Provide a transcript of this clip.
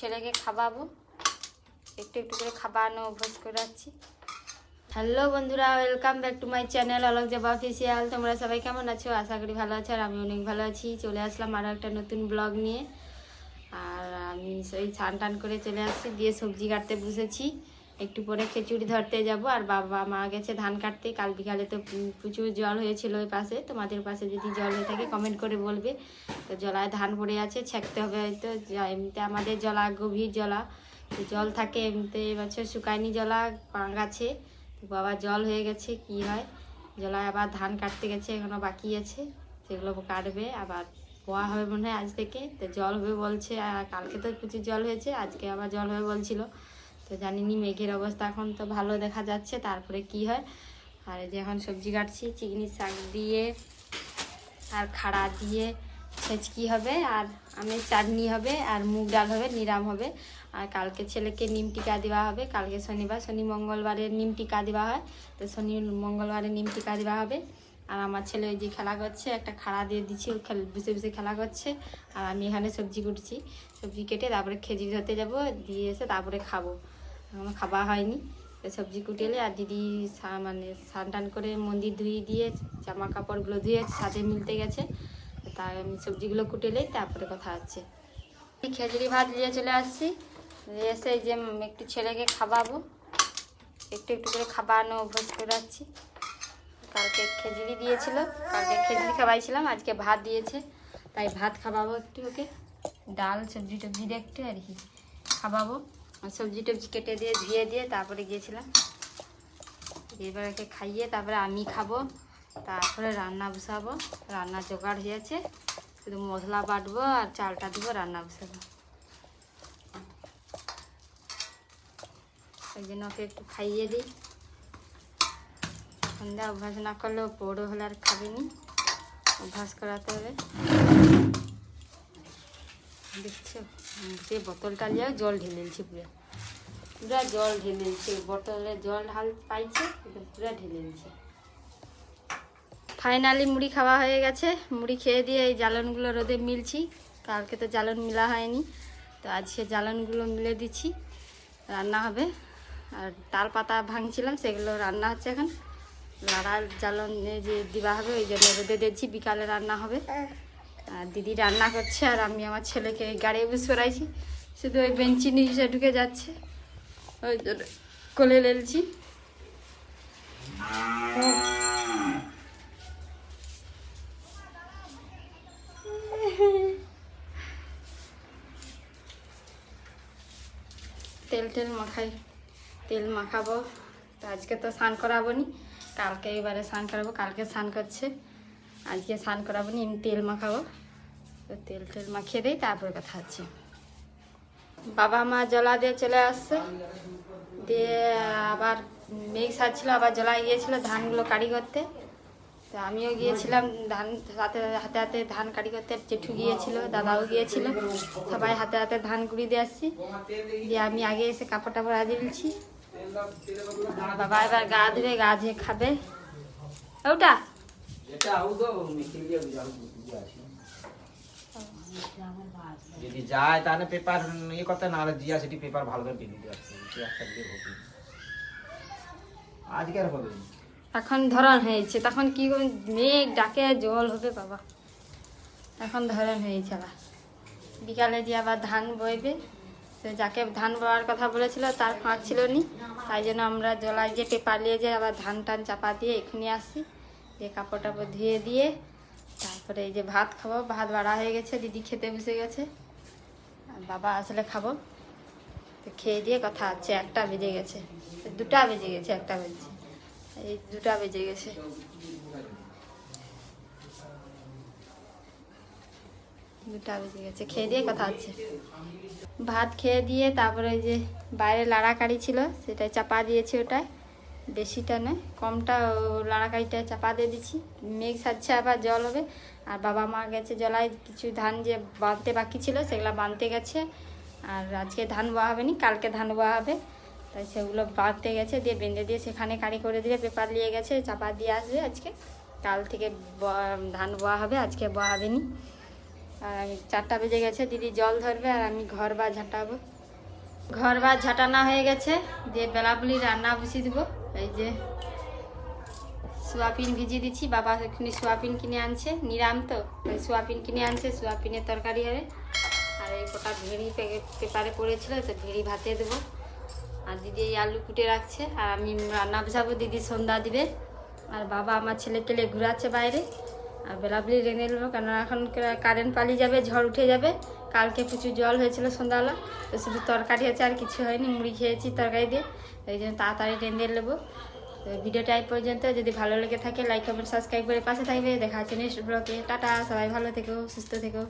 ছেলেকে খাওয়াবো। একটু একটু করে খাওয়ানো, অভ্যাস করে রাখছি। হ্যালো বন্ধুরা welcome back to my channel Alok Joba official তোমরা সবাই কেমন আছো? আশা করি ভালো আছো, আর আমি অনেক ভালো আছি। চলে আসলাম আরও একটা নতুন ব্লগ নিয়ে। আর আমি সেই স্নান টান করে চলে আসছি, দিয়ে সবজি কাটতে বসেছি। একটু পরে খিচুড়ি ধরতে যাব, আর বাবা মা গেছে ধান কাটতে। কাল বিকালে তো প্রচুর জল হয়েছিল ওই পাশে। তোমাদের পাশে যদি জল হয়ে থাকে কমেন্ট করে বলবে। তো জলায় ধান পড়ে আছে, ছেঁকতে হবে হয়তো এমনিতে আমাদের জলা গভীর জলা। তো জল থাকে এমনিতে এবছর শুকায়নি জলা গাছে তো বাবা জল হয়ে গেছে, কি হয়? জলায় আবার ধান কাটতে গেছে, এখনও বাকি আছে। সেগুলো কাটবে, আবার পোয়া হবে মনে হয় আজ থেকে। তো জল হবে বলছে, আর কালকে তো প্রচুর জল হয়েছে, আজকে আবার জল হবে বলছিল। তো জানিনি মেঘের অবস্থা এখন তো ভালো দেখা যাচ্ছে, তারপরে কি হয়? আর যে এখন সবজি কাটছি, চিংড়ি শাক দিয়ে আর খাড়া দিয়ে ছেচকি হবে? আর আমের চাটনি হবে, আর মুগ ডাল হবে, নিরাম হবে। আর কালকে ছেলেকে নিম টিকা দেওয়া হবে, কালকে শনিবার, শনি মঙ্গলবারে নিম টিকা দেওয়া হয়। তো শনি মঙ্গলবারে নিম টিকা দেওয়া হবে। আর আমার ছেলে ওই যে খেলা করছে, একটা খাড়া দিয়ে দিচ্ছি বসে বসে খেলা করছে। আর আমি এখানে সবজি কুটছি, সবজি কেটে তারপরে খেজুরি ধরতে যাব, দিয়ে এসে তারপরে খাব। এখনও খাওয়া হয়নি। তো সবজি কুটেলে আর দিদি মানে স্নান টান করে মন্দির ধুয়ে দিয়ে জামা কাপড়গুলো ধুয়ে সাথে মিলতে গেছে। তাই আমি সবজিগুলো কুটেলে তারপরে কথা এই খেজুরি ভাত নিয়ে চলে আসছি। এসে যে একটু ছেলেকে খাওয়াবো, একটু একটু করে খাওয়ানো অভ্যাস করে রাখছি কালকে খেজুরি দিয়েছিল, কালকে খেজুরি খাওয়াইছিলাম, আজকে ভাত দিয়েছে। তাই ভাত খাওয়াবো একটু ওকে। ডাল, সবজি টবজি একটু আর কি খাওয়াবো। সবজি টবজি কেটে দিয়ে, ধুয়ে দিয়ে তারপরে গিয়েছিলাম। এবার খাইয়ে তারপরে আমি খাব, তারপরে রান্না বসাবো। রান্না জোগাড় হয়েছে, শুধু মশলা বাটবো আর চালটা দেবো, রান্না বসাবো। ওই জন্য ওকে একটু খাইয়ে দিই। সন্ধ্যা অভ্যাস না করলেও বড়ো হলে আর খাবেনি। অভ্যাস করাতে হবে। দেখছ? যে বোতলটা নিয়ে জল ঢেলেছি পুরো। পুরা জল ঢেলে ঢেলেছে বোতলে জল ঢাল পাইছে পুরা ঢেলেছে ফাইনালি মুড়ি খাওয়া হয়ে গেছে। মুড়ি খেয়ে দিয়ে এই জ্বালনগুলো রোদে মিলছি। কালকে তো জ্বালন মিলা হয়নি। তো আজকে জ্বালনগুলো মিলে দিচ্ছি। রান্না হবে। আর তাল পাতা ভাঙছিলাম, সেগুলো রান্না হচ্ছে এখন। লাড়ার জ্বালন যে দিবা হবে, ওই জন্য রোদে দিচ্ছি। বিকালে রান্না হবে। দিদি রান্না করছে আর আমি আমার ছেলেকে গাড়ি বসে রাইছি শুধু ওই বেঞ্চি নিচে ঢুকে যাচ্ছে। ওই কোলে লেলছি। তেল টেল মাখাই, তেল মাখাবো। তো আজকে তো স্নান করাবো নি। কালকে এবারে স্নান করাবো, কালকে স্নান করছে। আজকে স্নান করাবো নি এমনি তেল মাখাবো। তো তেল টেল মাখিয়ে দিই, তারপরে কথা হচ্ছে। বাবা মা জলা দিয়ে চলে আসছে। দিয়ে আবার মেঘ সাজছিল আবার জলায় গিয়েছিল ধানগুলো কাড়ি করতে। তো আমিও গিয়েছিলাম ধান, হাতে হাতে হাতে ধান কাটি করতে। জেঠু গিয়েছিল, দাদাও গিয়েছিল। সবাই হাতে হাতে ধান কুড়ি দিয়ে আসছি। দিয়ে আমি আগে এসে কাপড় টাপড় আজে দিচ্ছি বাবা এবার গা ধুবে গা ধুয়ে খাবে। ওটা? যদি যায় তাহলে পেপার ইয়ে করতে না জিয়া সেটি পেপার ভালো করে পারছে। দিয়ে আজকে আর হবে এখন ধরন হয়েছে। তখন কি? মেঘ ডাকে, জল হবে বাবা। এখন ধরন হয়েছে আবার। বিকালে দিয়ে আবার ধান বইবে তো যাকে ধান বওয়ার কথা বলেছিল, তার ফাঁক ছিল নি তাই জন্য আমরা জলায় যে পেপার নিয়ে যে আবার ধান টান চাপা দিয়ে এখানে আসি দিয়ে কাপড় টাপড় ধুয়ে দিয়ে তারপরে এই যে ভাত খাব। ভাত বাড়া হয়ে গেছে, দিদি খেতে বসে গেছে। বাবা আসলে খাব। তো খেয়ে দিয়ে কথা আছে একটা বেজে গেছে। দুটা বেজে গেছে, একটা বেজে এই দুটা বেজে গেছে। দুটা বেজে গেছে। খেয়ে দিয়ে কথা হচ্ছে। ভাত খেয়ে দিয়ে তারপরে যে বাইরে লাড়াকাড়ি ছিল সেটা চাপা দিয়েছি ওটায়। বেশিটা নয় কমটা ও লাড়াকাড়িটা চাপা দিয়ে দিচ্ছি। মেঘ সাজছে আবার জল হবে, আর বাবা মা গেছে জলায়, কিছু ধান যে বাঁধতে বাকি ছিল সেগুলো বাঁধতে গেছে। আর আজকে ধান বোয়া হবে নি, কালকে ধান বোয়া হবে। তাই সেগুলো বাঁধতে গেছে, দিয়ে বেঁধে দিয়ে সেখানে কাড়ি করে দিয়ে পেপার নিয়ে গেছে, চাপা দিয়ে আসবে আজকে। কাল থেকে ধান বোয়া হবে, আজকে বোয়া হবে নি। আর আমি চারটা বেজে গেছে, দিদি জল ধরবে আর আমি ঘর বা ঝাঁটাবো। ঘর বা ঝাঁটানা হয়ে গেছে, দিয়ে বেলাপুলি রান্না বসিয়ে দেবো। এই যে সোয়াবিন ভিজিয়ে দিচ্ছি, বাবা এখানে সোয়াবিন কিনে আনছে, নিরাম তো সোয়াবিন কিনে আনছে, সোয়াবিনের তরকারি হবে। আর এই কটা ভেড়ি পেপারে পড়েছিল, তো ভেড়ি ভাতে দেবো। আর দিদি এই আলু কুটে রাখছে, আর আমি রান্না বসাবো, দিদি সন্ধ্যা দিবে। আর বাবা আমার ছেলেকে নিয়ে ঘুরাচ্ছে বাইরে। আর বেলাবলি রেঁধে নেব কেন এখন কারেন্ট পালিয়ে যাবে, ঝড় উঠে যাবে। কালকে প্রচুর জল হয়েছিল সন্ধ্যাবেলা, তো শুধু তরকারি হয়েছে আর কিছু হয়নি, মুড়ি খেয়েছি তরকারি দিয়ে ওই জন্য তাড়াতাড়ি রেঁধে নেব। তো ভিডিওটা এই পর্যন্ত, যদি ভালো লেগে থাকে লাইক কমেন্ট সাবস্ক্রাইব করে পাশে থাকবে। দেখা হচ্ছে নেক্সট ব্লগে টাটা, সবাই ভালো থেকো, সুস্থ থেকো।